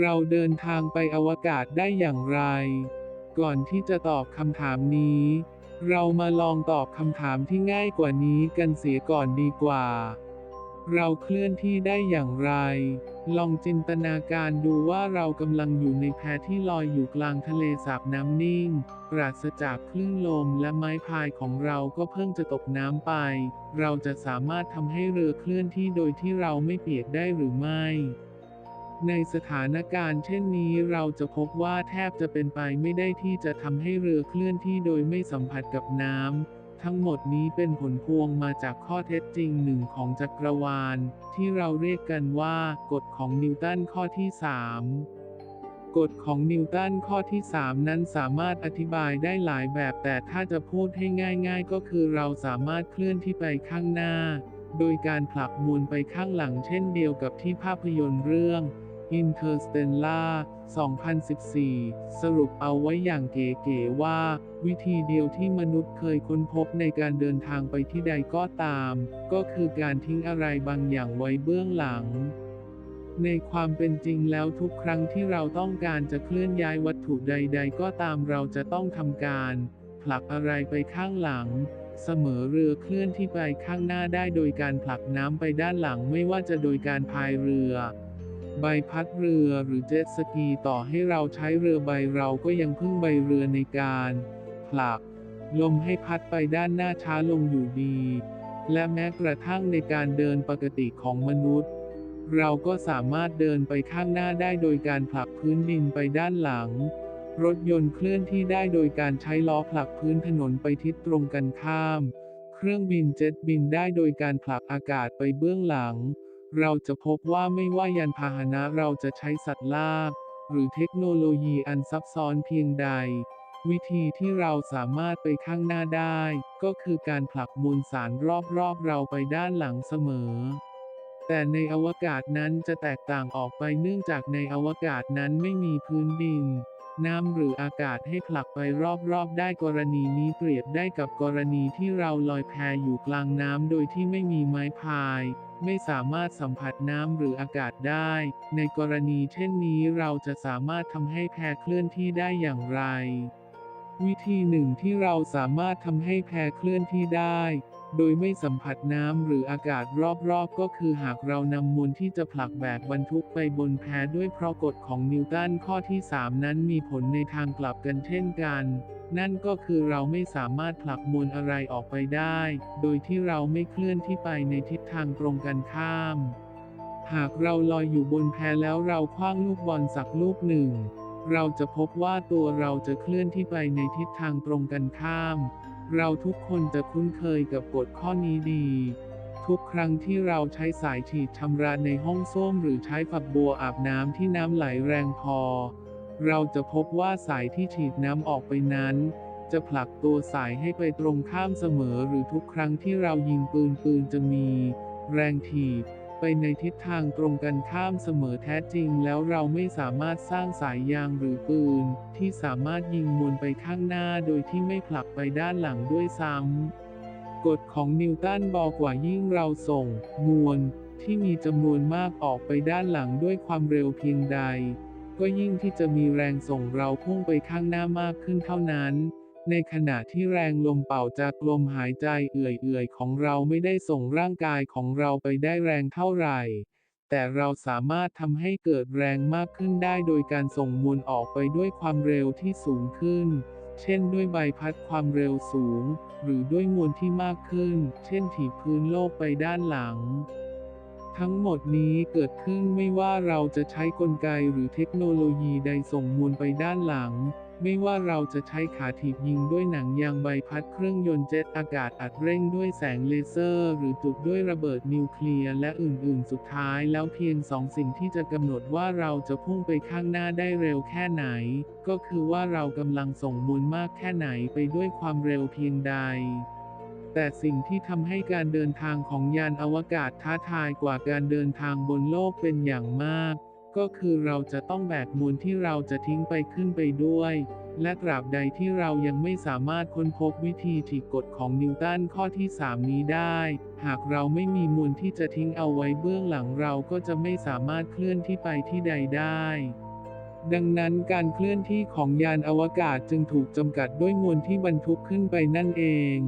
เราเดินทางไปอวกาศได้อย่างไร ก่อนที่จะตอบคำถามนี้ เรามาลองตอบคำถามที่ง่ายกว่านี้กันเสียก่อนดีกว่า เราเคลื่อนที่ได้อย่างไร ลองจินตนาการดูว่าเรากำลังอยู่ในแพที่ลอยอยู่กลางทะเลสาบน้ำนิ่ง ปราศจากคลื่นลมและไม้พายของเราก็เพิ่งจะตกน้ำไป เราจะสามารถทำให้เรือเคลื่อนที่โดยที่เราไม่เปียกได้หรือไม่ ในสถานการณ์เช่นนี้เราจะพบว่าแทบจะเป็นไปไม่ได้ที่จะทำให้เรือเคลื่อนที่โดยไม่สัมผัสกับน้ำ ทั้งหมดนี้เป็นผลพวงมาจากข้อเท็จจริงหนึ่งของจักรวาล ที่เราเรียกกันว่ากฎของนิวตันข้อที่ 3กฎของนิวตันข้อที่ 3 นั้นสามารถอธิบายได้หลายแบบ แต่ถ้าจะพูดให้ง่าย ๆ ก็คือเราสามารถเคลื่อนที่ไปข้างหน้า โดยการผลักมวลไปข้างหลังเช่นเดียวกับที่ภาพยนตร์เรื่อง Interstellar 2014 สรุปเอาไว้อย่างเก๋ๆว่า วิธีเดียวที่มนุษย์เคยค้นพบในการเดินทางไปที่ใดก็ตาม ก็คือการทิ้งอะไรบางอย่างไว้เบื้องหลัง ในความเป็นจริงแล้วทุกครั้งที่เราต้องการจะเคลื่อนย้ายวัตถุใด ๆ ก็ตามเราจะต้องทำการ ผลักอะไรไปข้างหลังเสมอเรือเคลื่อนที่ไปข้างหน้าได้โดยการผลักน้ำไปด้านหลังไม่ว่าจะโดยการพายเรือ ใบพัดเรือหรือเจ็ตสกีต่อให้เราใช้เรือใบเราก็ยังพึ่งใบเรือในการผลัก ลมให้พัดไปด้านหน้าช้าลงอยู่ดี และแม้กระทั่งในการเดินปกติของมนุษย์ เราก็สามารถเดินไปข้างหน้าได้โดยการผลักพื้นดินไปด้านหลัง รถยนต์เคลื่อนที่ได้โดยการใช้ล้อผลักพื้นถนนไปทิศตรงกันข้าม เครื่องบินเจ็ตบินได้โดยการผลักอากาศไปเบื้องหลัง เราจะพบว่าไม่ว่ายานพาหนะเราจะใช้สัตว์ลาก หรือเทคโนโลยีอันซับซ้อนเพียงใด วิธีที่เราสามารถไปข้างหน้าได้ ก็คือการผลักมวลสารรอบๆเราไปด้านหลังเสมอ แต่ในอวกาศนั้นจะแตกต่างออกไปเนื่องจากในอวกาศนั้นไม่มีพื้นดิน น้ำหรืออากาศให้ผลักไปรอบๆ ได้กรณีนี้เปรียบได้กับกรณีที่เราลอยแพอยู่กลางน้ำโดยที่ไม่มีไม้พาย ไม่สามารถสัมผัสน้ำหรืออากาศได้ ในกรณีเช่นนี้เราจะสามารถทำให้แพเคลื่อนที่ได้อย่างไร วิธีหนึ่งที่เราสามารถทำให้แพเคลื่อนที่ได้ โดยไม่สัมผัสน้ำหรืออากาศรอบๆ ก็คือหากเรานำมวลที่จะผลักแบกบรรทุกไปบนแพด้วยเพราะกฎของนิวตันข้อที่ 3 นั้นมีผลในทางกลับกันเช่นกัน นั่นก็คือเราไม่สามารถผลักมวลอะไรออกไปได้ โดยที่เราไม่เคลื่อนที่ไปในทิศทางตรงกันข้าม หากเราลอยอยู่บนแพแล้วเราคว้างลูกบอลสักลูกหนึ่ง เราจะพบว่าตัวเราจะเคลื่อนที่ไปในทิศทางตรงกันข้าม เราทุกคนจะคุ้นเคยกับกฎข้อนี้ดี ทุกครั้งที่เราใช้สายฉีดชำระในห้องส้วมหรือใช้ฝักบัวอาบน้ำที่น้ำไหลแรงพอ เราจะพบว่าสายที่ฉีดน้ำออกไปนั้น จะผลักตัวสายให้ไปตรงข้ามเสมอหรือทุกครั้งที่เรายิงปืนปืนจะมี แรงถีบ ไปในทิศทางตรงกันข้ามเสมอแท้จริงแล้วเราไม่สามารถสร้างสายยางหรือปืน ที่สามารถยิงมวลไปข้างหน้าโดยที่ไม่ผลักไปด้านหลังด้วยซ้ำกฎของนิวตันบอกว่ายิ่งเราส่ง มวลที่มีจำนวนมากออกไปด้านหลังด้วยความเร็วเพียงใด ก็ยิ่งที่จะมีแรงส่งเราพุ่งไปข้างหน้ามากขึ้นเท่านั้น ในขณะที่แรงลมเป่าจากลมหายใจเอื่อยๆ ของเราไม่ได้ส่งร่างกายของเราไปได้แรงเท่าไหร่ แต่เราสามารถทำให้เกิดแรงมากขึ้นได้โดยการส่งมวลออกไปด้วยความเร็วที่สูงขึ้น เช่นด้วยใบพัดความเร็วสูง หรือด้วยมวลที่มากขึ้น เช่นถีบพื้นโลกไปด้านหลังทั้งหมดนี้เกิดขึ้นไม่ว่าเราจะใช้กลไกหรือเทคโนโลยีใดส่งมวลไปด้านหลัง ไม่ว่าเราจะใช้ขาถีบยิงด้วยหนังยางใบพัดเครื่องยนต์เจ็ตอากาศอัดเร่งด้วยแสงเลเซอร์ หรือจุดด้วยระเบิดนิวเคลียร์และอื่น ๆ สุดท้ายแล้วเพียงสองสิ่งที่จะกำหนดว่าเราจะพุ่งไปข้างหน้าได้เร็วแค่ไหน ก็คือว่าเรากำลังส่งมวลมากแค่ไหนไปด้วยความเร็วเพียงใดแต่สิ่งที่ทำให้การเดินทางของยานอวกาศท้าทายกว่าการเดินทางบนโลกเป็นอย่างมาก ก็คือเราจะต้องแบกมวลที่เราจะทิ้งไปขึ้นไปด้วย และตราบใดที่เรายังไม่สามารถค้นพบวิธีถีกกฎของนิวตันข้อที่ 3 นี้ได้ หากเราไม่มีมวลที่จะทิ้งเอาไว้เบื้องหลังเราก็จะไม่สามารถเคลื่อนที่ไปที่ใดได้ดังนั้นการเคลื่อนที่ของยานอวกาศจึงถูกจำกัดด้วยมวลที่บรรทุกขึ้นไปนั่นเอง